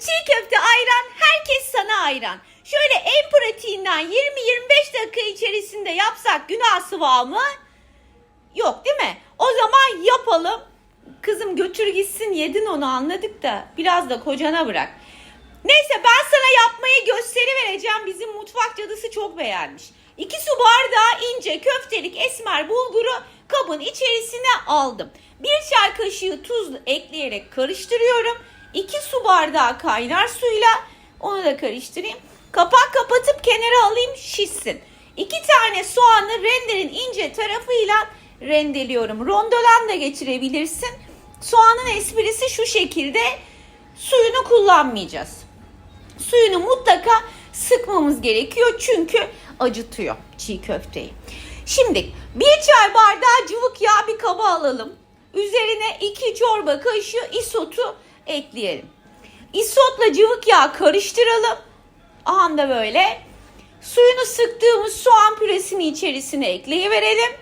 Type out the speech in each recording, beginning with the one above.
çiğ köfte ayran herkes sana ayran. Şöyle en pratiğinden 20-25 dakika içerisinde yapsak günah sıvı mı? Yok değil mi? O zaman yapalım. Kızım götür gitsin yedin onu anladık da biraz da kocana bırak. Neyse ben sana yapmayı gösteri vereceğim. Bizim mutfak cadısı çok beğenmiş. 2 su bardağı ince köftelik esmer bulguru kabın içerisine aldım. 1 çay kaşığı tuz ekleyerek karıştırıyorum. 2 su bardağı kaynar suyla onu da karıştırayım. Kapak kapatıp kenara alayım şişsin. 2 tane soğanı rendenin ince tarafıyla rendeliyorum. Rondodan da geçirebilirsin. Soğanın esprisi şu şekilde suyunu kullanmayacağız. Suyunu mutlaka sıkmamız gerekiyor çünkü acıtıyor çiğ köfteyi. Şimdi bir çay bardağı cıvık yağ bir kaba alalım. Üzerine iki çorba kaşığı isotu ekleyelim. İsotla cıvık yağ karıştıralım. Anda böyle. Suyunu sıktığımız soğan püresini içerisine ekleyiverelim.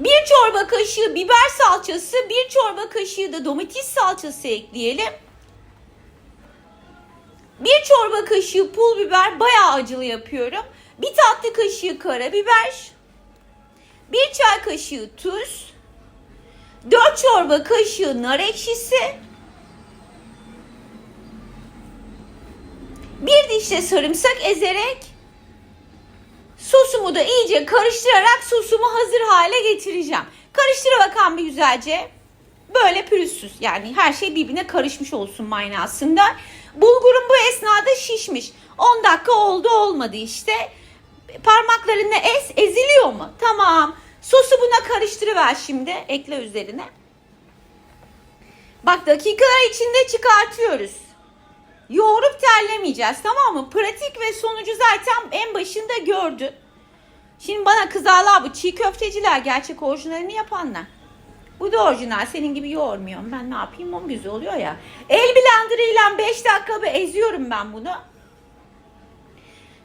Bir çorba kaşığı biber salçası, bir çorba kaşığı da domates salçası ekleyelim. Bir çorba kaşığı pul biber bayağı acılı yapıyorum. Bir tatlı kaşığı karabiber. Bir çay kaşığı tuz. Dört çorba kaşığı nar ekşisi. Bir diş de sarımsak ezerek sosumu da iyice karıştırarak sosumu hazır hale getireceğim. Karıştır bakalım bir güzelce. Böyle pürüzsüz yani her şey birbirine karışmış olsun manasında. Bulgurum bu esnada şişmiş. 10 dakika oldu olmadı işte. Parmaklarını ez, eziliyor mu? Tamam. Sosu buna karıştırıver şimdi. Ekle üzerine. Bak dakikalar içinde çıkartıyoruz. Yoğurup terlemeyeceğiz tamam mı? Pratik ve sonucu zaten en başında gördün. Şimdi bana kızarlar bu çiğ köfteciler gerçek orijinalini yapanlar. Bu da orijinal. Senin gibi yoğurmuyorum. Ben ne yapayım? O güzel oluyor ya. El blenderıyla 5 dakika bir eziyorum ben bunu.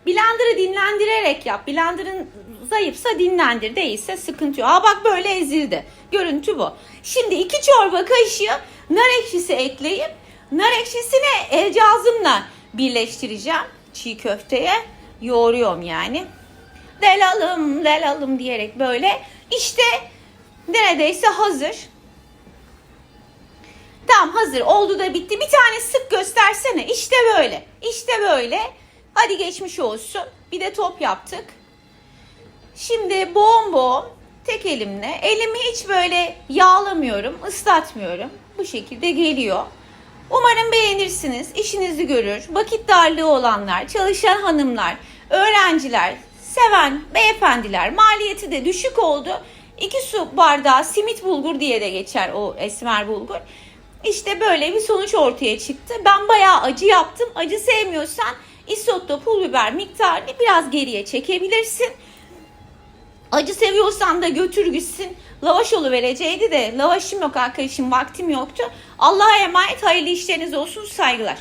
Blender'ı dinlendirerek yap. Blender'ın zayıfsa dinlendir. Değilse sıkıntı yok. Aa bak böyle ezildi. Görüntü bu. Şimdi 2 çorba kaşığı nar ekşisi ekleyip nar ekşisini el cazımla birleştireceğim. Çiğ köfteye yoğuruyorum yani. Delalım delalım diyerek böyle. İşte neredeyse hazır. Tamam hazır oldu da bitti. Bir tane sık göstersene. İşte böyle. İşte böyle. Hadi geçmiş olsun. Bir de top yaptık. Şimdi boğum boğum tek elimle. Elimi hiç böyle yağlamıyorum, ıslatmıyorum. Bu şekilde geliyor. Umarım beğenirsiniz, işinizi görür. Vakit darlığı olanlar, çalışan hanımlar, öğrenciler, seven beyefendiler, maliyeti de düşük oldu. 2 su bardağı simit bulgur diye de geçer o esmer bulgur. İşte böyle bir sonuç ortaya çıktı. Ben bayağı acı yaptım. Acı sevmiyorsan isotto pul biber miktarını biraz geriye çekebilirsin. Acı seviyorsan da götür gitsin. Lavaş vereceğiydi de lavaşım yok arkadaşım vaktim yoktu. Allah'a emanet hayırlı işleriniz olsun saygılar.